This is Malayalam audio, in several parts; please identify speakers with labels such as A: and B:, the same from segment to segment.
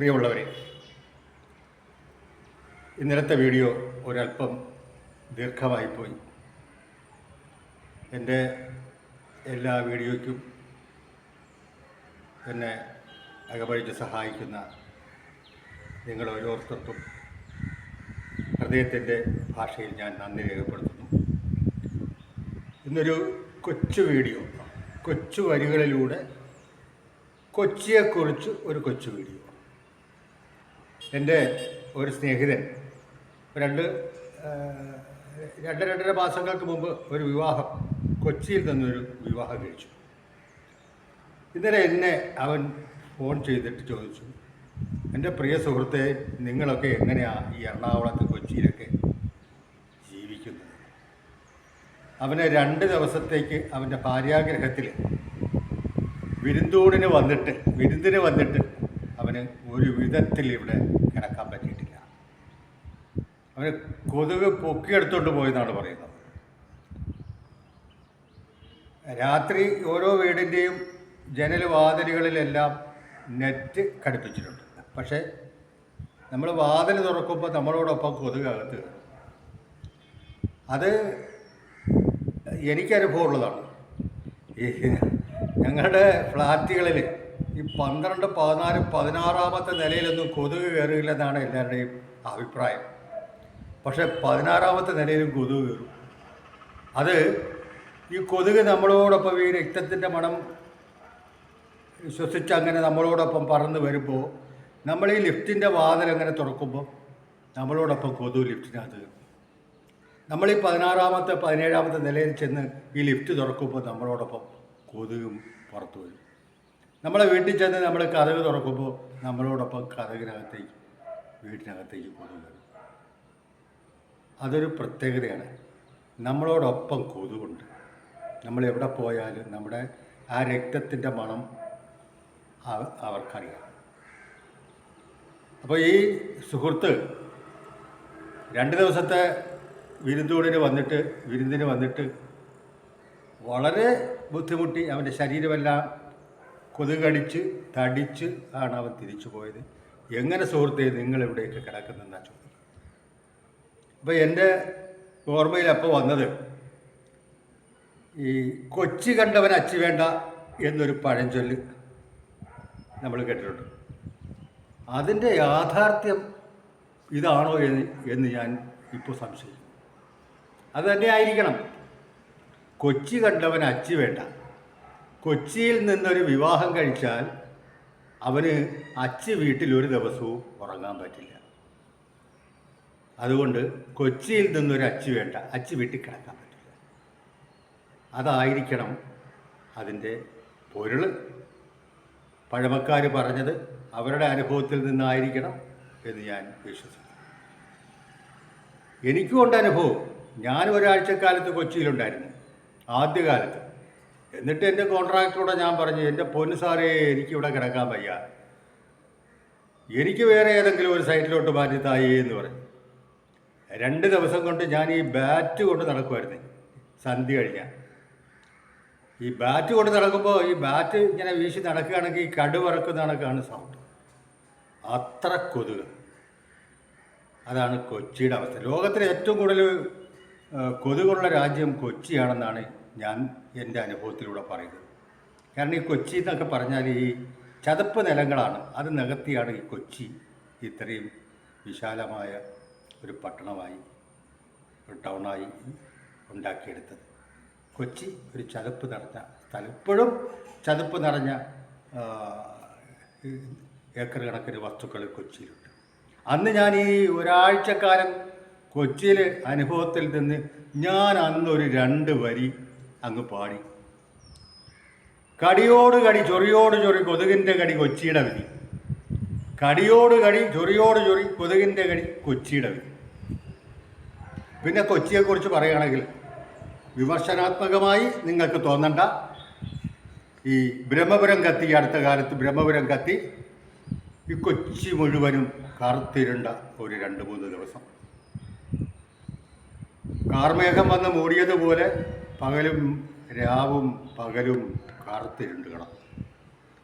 A: പ്രിയമുള്ളവരെ ഇന്നലത്തെ വീഡിയോ ഒരല്പം ദീർഘമായിപ്പോയി എന്റെ എല്ലാ വീഡിയോയ്ക്കും എന്നെ അകപഴിച്ച് സഹായിക്കുന്ന നിങ്ങൾ ഓരോരുത്തർക്കും ഹൃദയത്തിന്റെ ഭാഷയിൽ ഞാൻ നന്ദി രേഖപ്പെടുത്തുന്നു. ഇന്നൊരു കൊച്ചു വീഡിയോ കൊച്ചു വരികളിലൂടെ കൊച്ചിയെക്കുറിച്ച് ഒരു കൊച്ചു വീഡിയോ. എന്റെ ഒരു സ്നേഹിതൻ. രണ്ട് രണ്ട് രണ്ടര മാസങ്ങൾക്ക് മുമ്പ് ഒരു വിവാഹം കൊച്ചിയിൽ നിന്നൊരു വിവാഹം കഴിച്ചു. ഇന്നലെ എന്നെ അവൻ ഫോൺ ചെയ്തിട്ട് ചോദിച്ചു എന്റെ പ്രിയ സുഹൃത്തെ നിങ്ങളൊക്കെ എങ്ങനെയാണ് ഈ എറണാകുളത്ത് കൊച്ചിയിലൊക്കെ ജീവിക്കുന്നത്? അവനെ രണ്ട് ദിവസത്തേക്ക് അവന്റെ ഭാര്യാഗ്രഹത്തിൽ വിരുന്തൂടിന് വന്നിട്ട് വിരുന്നിന് വന്നിട്ട് അവന് ഒരു വിധത്തിൽ ഇവിടെ കിടക്കാൻ പറ്റിയിട്ടില്ല. അവന് കൊതുക് പൊക്കിയെടുത്തോണ്ട് പോയെന്നാണ് പറയുന്നത്. രാത്രി ഓരോ വീടിന്റെയും ജനൽ വാതിലുകളിലെല്ലാം നെറ്റ് ഘടിപ്പിച്ചിട്ടുണ്ട്. പക്ഷേ നമ്മൾ വാതിൽ തുറക്കുമ്പോൾ നമ്മളോടൊപ്പം കൊതുക് അകത്ത് അത് എനിക്കനുഭവമുള്ളതാണ്. ഈ ഞങ്ങളുടെ ഫ്ലാറ്റുകളിൽ ഈ പന്ത്രണ്ട് പതിനാല് പതിനാറാമത്തെ നിലയിലൊന്നും കൊതുക് കയറില്ലെന്നാണ് എല്ലാവരുടെയും അഭിപ്രായം. പക്ഷേ പതിനാറാമത്തെ നിലയിലും കൊതുക് കയറും. അത് ഈ കൊതുക് നമ്മളോടൊപ്പം ഈ രക്തത്തിന്റെ മണം ശ്വസിച്ച് അങ്ങനെ നമ്മളോടൊപ്പം പറന്ന് വരുമ്പോൾ നമ്മൾ ഈ ലിഫ്റ്റിന്റെ വാതിൽ അങ്ങനെ തുറക്കുമ്പോൾ നമ്മളോടൊപ്പം കൊതുക് ലിഫ്റ്റിനകത്ത് നമ്മൾ ഈ പതിനാറാമത്തെ പതിനേഴാമത്തെ നിലയിൽ ചെന്ന് ഈ ലിഫ്റ്റ് തുറക്കുമ്പോൾ നമ്മളോടൊപ്പം കൊതുകും പുറത്തു വരും. നമ്മളെ വീട്ടിൽ ചെന്ന് നമ്മൾ കഥക് തുറക്കുമ്പോൾ നമ്മളോടൊപ്പം കഥകിനകത്തേക്ക് വീട്ടിനകത്തേക്ക് കൊതുക്. അതൊരു പ്രത്യേകതയാണ്. നമ്മളോടൊപ്പം കൊതുകുണ്ട്. നമ്മൾ എവിടെ പോയാലും നമ്മുടെ ആ രക്തത്തിന്റെ മണം അവ- അവർക്കറിയാം. അപ്പോൾ ഈ സുഹൃത്ത് രണ്ട് ദിവസത്തെ വിരുന്നൂടിന് വന്നിട്ട് വിരുന്നിന് വന്നിട്ട് വളരെ ബുദ്ധിമുട്ടി അവന്റെ ശരീരമെല്ലാം കൊതുകടിച്ച് തടിച്ച് ആണ് അവൻ തിരിച്ചു പോയത്. എങ്ങനെ സുഹൃത്തെ നിങ്ങൾ ഇവിടെയൊക്കെ കിടക്കുന്നെന്നാണ് ചോദിക്കുന്നത് അപ്പോൾ എന്റെ ഓർമ്മയിൽ അപ്പോൾ വന്നത് ഈ കൊച്ചി കണ്ടവൻ അച്ചി വേണ്ട എന്നൊരു പഴഞ്ചൊല്ല് നമ്മൾ കേട്ടിട്ടുണ്ട്. അതിന്റെ യാഥാർത്ഥ്യം ഇതാണോ എന്ന് എന്ന് ഞാൻ ഇപ്പോൾ സംശയിക്കുന്നു. അത് തന്നെ ആയിരിക്കണം. കൊച്ചി കണ്ടവൻ അച്ചി വേണ്ട. കൊച്ചിയിൽ നിന്നൊരു വിവാഹം കഴിച്ചാൽ അവന് അച്ച് വീട്ടിൽ ഒരു ദിവസവും ഉറങ്ങാൻ പറ്റില്ല. അതുകൊണ്ട് കൊച്ചിയിൽ നിന്നൊരു അച്ച് വേണ്ട അച്ച് വീട്ടിൽ കിടക്കാൻ പറ്റില്ല. അതായിരിക്കണം അതിന്റെ പൊരുൾ പഴമക്കാർ പറഞ്ഞത് അവരുടെ അനുഭവത്തിൽ നിന്നായിരിക്കണം എന്ന് ഞാൻ വിശ്വസിക്കുന്നു. എനിക്കും ഉണ്ട് അനുഭവം. ഞാൻ ഒരാഴ്ചക്കാലത്ത് കൊച്ചിയിലുണ്ടായിരുന്നു. ആദ്യകാലത്ത്. എന്നിട്ട് എന്റെ കോൺട്രാക്ടറോട് ഞാൻ പറഞ്ഞു എന്റെ പൊന്നു സാറേ എനിക്കിവിടെ കിടക്കാൻ വയ്യ. എനിക്ക് വേറെ ഏതെങ്കിലും ഒരു സൈറ്റിലോട്ട് മാറ്റി തായേ എന്ന് പറഞ്ഞു. രണ്ട് ദിവസം കൊണ്ട് ഞാൻ ഈ ബാറ്റ് കൊണ്ട് നടക്കുമായിരുന്നു സന്ധി കഴിഞ്ഞാൽ ഈ ബാറ്റ് കൊണ്ട് നടക്കുമ്പോൾ ഈ ബാറ്റ് ഇങ്ങനെ വീശി നടക്കുകയാണെങ്കിൽ ഈ കടുവറക്കുന്ന കണക്കാണ് സൗണ്ട് അത്ര കൊതുക്. അതാണ് കൊച്ചിയുടെ അവസ്ഥ. ലോകത്തിലെ ഏറ്റവും കൂടുതൽ കൊതുകുള്ള രാജ്യം കൊച്ചിയാണെന്നാണ് ഞാൻ എന്റെ അനുഭവത്തിലൂടെ പറയുന്നത്. കാരണം ഈ കൊച്ചി എന്നൊക്കെ പറഞ്ഞാൽ ഈ ചതുപ്പ് നിലങ്ങളാണ്. അത് നികത്തിയാണ് ഈ കൊച്ചി ഇത്രയും വിശാലമായ ഒരു പട്ടണമായി ഒരു ടൗണായി ഉണ്ടാക്കിയെടുത്തത്. കൊച്ചി ഒരു ചതുപ്പ് നിറഞ്ഞ സ്ഥലം. ഇപ്പോഴും ചതുപ്പ് നിറഞ്ഞ ഏക്കർ കണക്കിന് വസ്തുക്കൾ കൊച്ചിയിലുണ്ട്. അന്ന് ഞാൻ ഈ ഒരാഴ്ചക്കാലം കൊച്ചിയിലെ അനുഭവത്തിൽ നിന്ന് ഞാൻ അന്നൊരു രണ്ട് വരി അങ്ങ് പാടി. കടിയോട് കടി ചൊറിയോട് ചൊറി കൊതുകിന്റെ കടി കൊച്ചിയുടെ വിധി. കടിയോട് കടി ചൊറിയോട് ചൊറി കൊതുകിന്റെ കടി കൊച്ചിയുടെ വിധി. പിന്നെ കൊച്ചിയെക്കുറിച്ച് പറയുകയാണെങ്കിൽ വിമർശനാത്മകമായി നിങ്ങൾക്ക് തോന്നണ്ട. ഈ ബ്രഹ്മപുരം കത്തി അടുത്ത കാലത്ത് ബ്രഹ്മപുരം കത്തി ഈ കൊച്ചി മുഴുവനും കറുത്തിരുണ്ട ഒരു രണ്ട് മൂന്ന് ദിവസം. കാർമേഘം വന്ന് മൂടിയതുപോലെ പകലും രാവും പകലും കറുത്തിരുണ്ട് കിടന്നു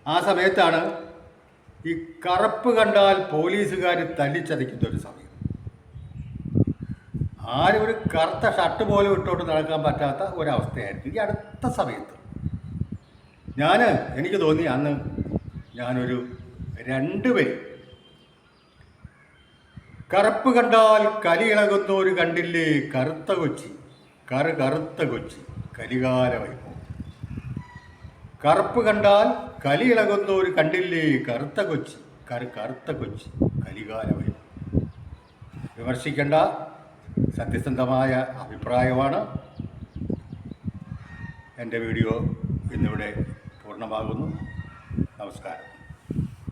A: ആ സമയത്താണ് ഈ കറുപ്പ് കണ്ടാൽ പോലീസുകാർ തല്ലിച്ചതയ്ക്കുന്ന ഒരു സമയം. ആരും ഒരു കറുത്ത ഷർട്ട് പോലും ഇട്ടോട്ട് നടക്കാൻ പറ്റാത്ത ഒരവസ്ഥയായിരുന്നു ഈ അടുത്ത സമയത്ത്. ഞാൻ എനിക്ക് തോന്നി അന്ന് ഞാനൊരു രണ്ട് പേര്. കറുപ്പ് കണ്ടാൽ കലി ഇളകുന്നോര് കണ്ടില്ലേ? കറുത്ത കൊച്ചി. കറു കറുത്ത കൊച്ചി കലികാല വൈഭവം കറുപ്പ് കണ്ടാൽ കലി ഇളകുന്നോര് കണ്ടില്ലേ? കറുത്ത കൊച്ചി കറു കറുത്ത കൊച്ചി കലികാല വൈഭവം വിമർശിക്കേണ്ട സത്യസന്ധമായ അഭിപ്രായമാണ് എന്റെ വീഡിയോ ഇന്നിവിടെ പൂർണമാകുന്നു. നമസ്കാരം.